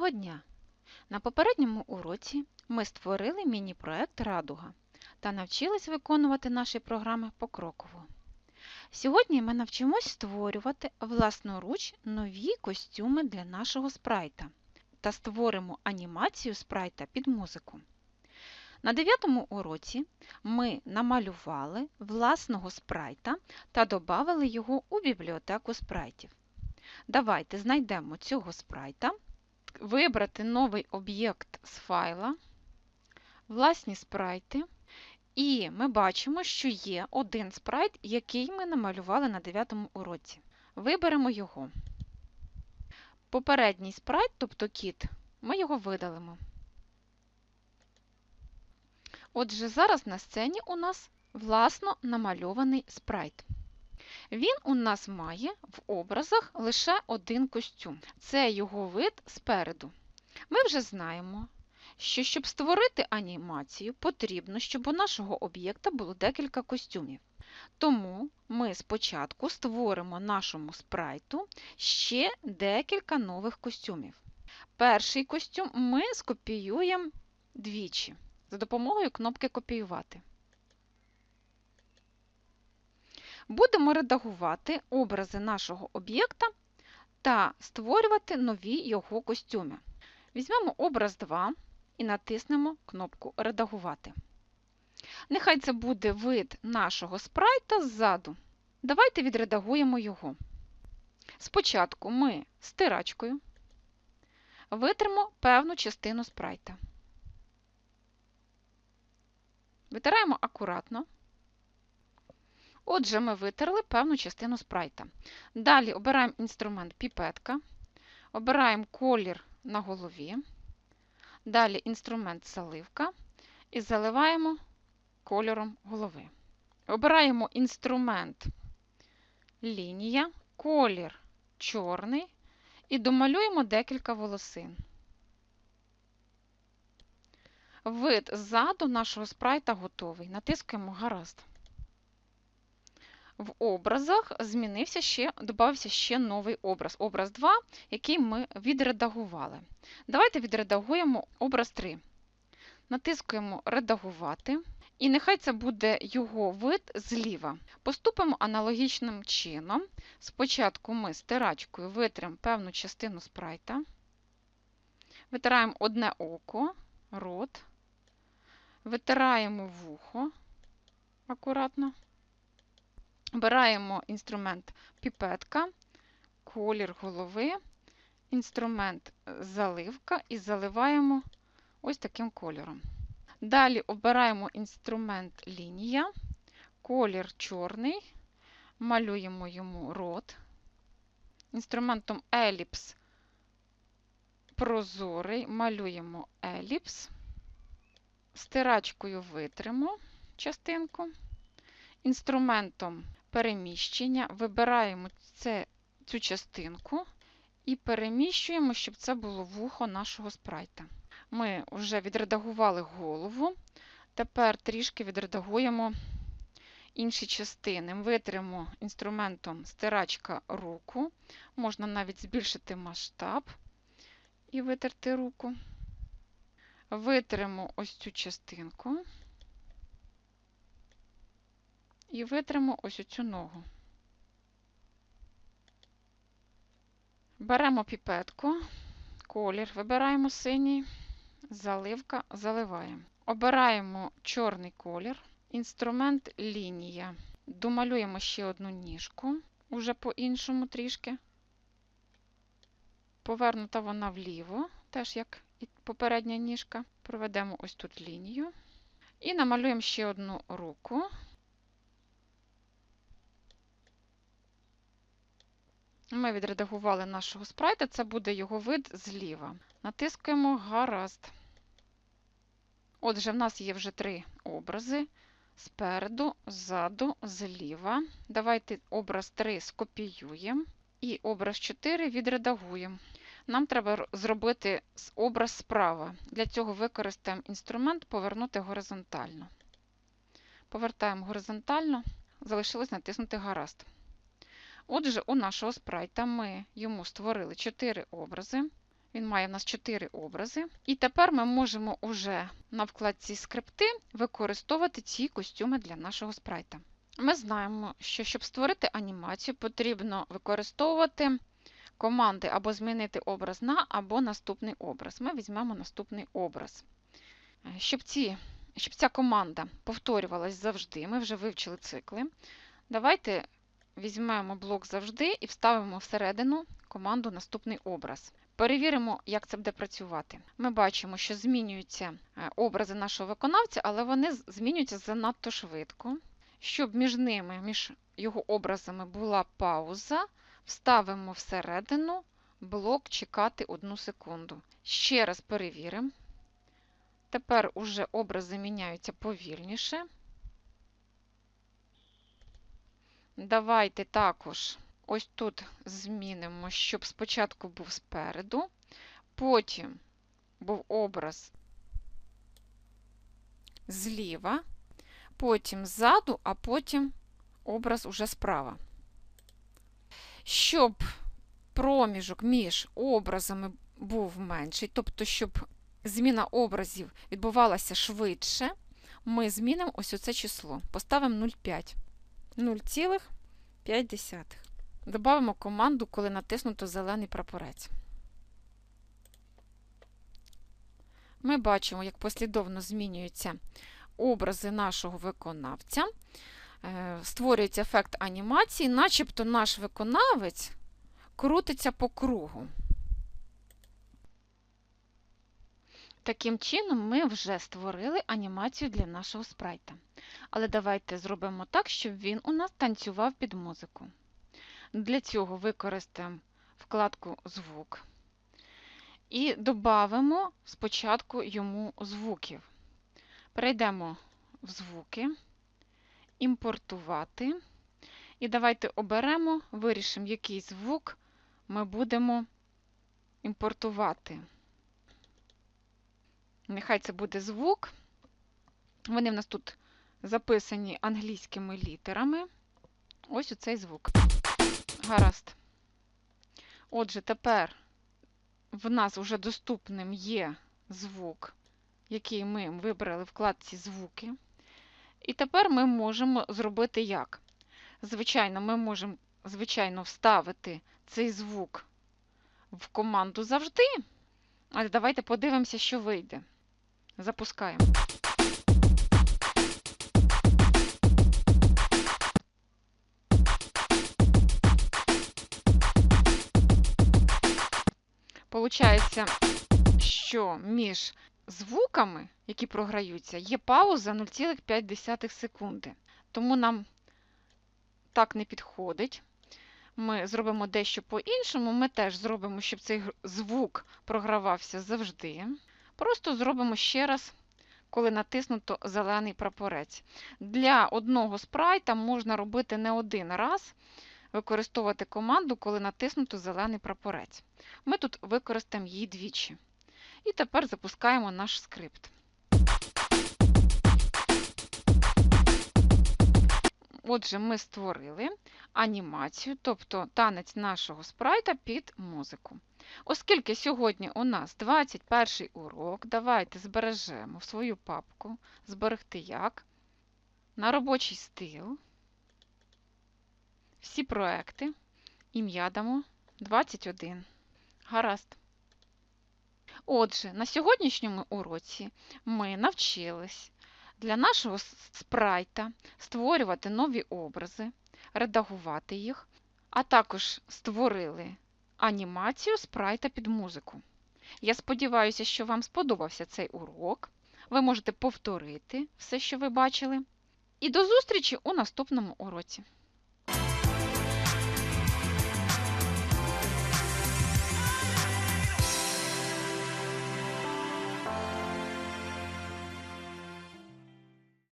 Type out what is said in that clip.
Доброго дня! На попередньому уроці ми створили міні-проект Радуга та навчились виконувати наші програми покроково. Сьогодні ми навчимось створювати власноруч нові костюми для нашого спрайта та створимо анімацію спрайта під музику. На дев'ятому уроці ми намалювали власного спрайта та додали його у бібліотеку спрайтів. Давайте знайдемо цього спрайта, вибрати новий об'єкт з файла, власні спрайти, і ми бачимо, що є один спрайт, який ми намалювали на 9 уроці. Виберемо його. Попередній спрайт, тобто кіт, ми його видалимо. Отже, зараз на сцені у нас власно намальований спрайт. Він у нас має в образах лише один костюм. Це його вид спереду. Ми вже знаємо, що щоб створити анімацію, потрібно, щоб у нашого об'єкта було декілька костюмів. Тому ми спочатку створимо нашому спрайту ще декілька нових костюмів. Перший костюм ми скопіюємо двічі за допомогою кнопки Копіювати. Будемо редагувати образи нашого об'єкта та створювати нові його костюми. Візьмемо образ 2 і натиснемо кнопку Редагувати. Нехай це буде вид нашого спрайта ззаду. Давайте відредагуємо його. Спочатку ми стирачкою витримо певну частину спрайта. Витираємо акуратно. Отже, ми витерли певну частину спрайта. Далі обираємо інструмент піпетка, обираємо колір на голові, далі інструмент заливка і заливаємо кольором голови. Обираємо інструмент лінія, колір чорний і домалюємо декілька волосин. Вид ззаду нашого спрайта готовий. Натискаємо гаразд. В образах змінився ще, додався ще новий образ. Образ 2, який ми відредагували. Давайте відредагуємо образ 3. Натискуємо Редагувати. І нехай це буде його вид зліва. Поступимо аналогічним чином. Спочатку ми стирачкою витримо певну частину спрайта, витираємо одне око, рот, витираємо вухо акуратно. Обираємо інструмент піпетка, колір голови, інструмент заливка і заливаємо ось таким кольором. Далі обираємо інструмент лінія, колір чорний, малюємо йому рот. Інструментом еліпс прозорий, малюємо еліпс, стирачкою витримо частинку, інструментом переміщення вибираємо це, цю частинку і переміщуємо, щоб це було вухо нашого спрайта. Ми вже відредагували голову, тепер трішки відредагуємо інші частини. Витримо інструментом стирачка руку, можна навіть збільшити масштаб і витерти руку. Витримо ось цю частинку і витримо ось цю ногу. Беремо піпетку, колір, вибираємо синій, заливка, заливаємо. Обираємо чорний колір, інструмент лінія. Домалюємо ще одну ніжку, уже по-іншому трішки. Повернута вона вліво, теж як і попередня ніжка. Проведемо ось тут лінію. І намалюємо ще одну руку. Ми відредагували нашого спрайта, це буде його вид зліва. Натискуємо гаразд. Отже, в нас є вже три образи. Спереду, ззаду, зліва. Давайте образ 3 скопіюємо і образ 4 відредагуємо. Нам треба зробити образ справа. Для цього використаємо інструмент повернути горизонтально. Повертаємо горизонтально, залишилось натиснути гаразд. Отже, у нашого спрайта ми йому створили 4 образи. Він має в нас 4 образи. І тепер ми можемо уже на вкладці скрипти використовувати ці костюми для нашого спрайта. Ми знаємо, що щоб створити анімацію, потрібно використовувати команди або змінити образ на, або наступний образ. Ми візьмемо наступний образ. Е, Щоб, ці, щоб ця команда повторювалась завжди, ми вже вивчили цикли. Давайте візьмемо блок завжди і вставимо всередину команду наступний образ. Перевіримо, як це буде працювати. Ми бачимо, що змінюються е, образи нашого виконавця, але вони змінюються занадто швидко. Щоб між ними, між його образами була пауза, вставимо всередину блок чекати одну секунду. Ще раз перевіримо. Тепер уже образи міняються повільніше. Давайте також ось тут змінимо, щоб спочатку був спереду, потім був образ зліва, потім ззаду, а потім образ уже справа. Щоб проміжок між образами був менший, тобто, щоб зміна образів відбувалася швидше, ми змінимо ось оце число. Поставимо 0,5. 0,5. Добавимо команду, коли натиснуто зелений прапорець. Ми бачимо, як послідовно змінюються образи нашого виконавця. Е, Створюється ефект анімації, начебто наш виконавець крутиться по кругу. Таким чином, ми вже створили анімацію для нашого спрайта. Але давайте зробимо так, щоб він у нас танцював під музику. Для цього використаємо вкладку Звук і додамо спочатку йому звуків. Перейдемо в звуки, імпортувати. І давайте оберемо, вирішимо, який звук ми будемо імпортувати. Нехай це буде звук. Вони в нас тут записані англійськими літерами. Ось оцей звук. Гаразд. Отже, тепер в нас вже доступним є звук, який ми вибрали в вкладці звуки. І тепер ми можемо зробити як? Звичайно, ми можемо, звичайно, вставити цей звук в команду завжди. Але давайте подивимося, що вийде. Запускаємо. Получається, що між звуками, які програються, є пауза 0,5 секунди. Тому нам так не підходить. Ми зробимо дещо по-іншому. Ми теж зробимо, щоб цей звук програвався завжди. Просто зробимо ще раз, коли натиснуто зелений прапорець. Для одного спрайта можна робити не один раз, використовувати команду, коли натиснуто зелений прапорець. Ми тут використаємо її двічі. І тепер запускаємо наш скрипт. Отже, ми створили анімацію, тобто танець нашого спрайта під музику. Оскільки сьогодні у нас 21 урок, давайте збережемо в свою папку зберегти як на робочий стил. Всі проекти. Ім'я дамо 21. Гаразд. Отже, на сьогоднішньому уроці ми навчились для нашого спрайта створювати нові образи, редагувати їх, а також створили анімацію спрайта під музику. Я сподіваюся, що вам сподобався цей урок. Ви можете повторити все, що ви бачили. І до зустрічі у наступному уроці.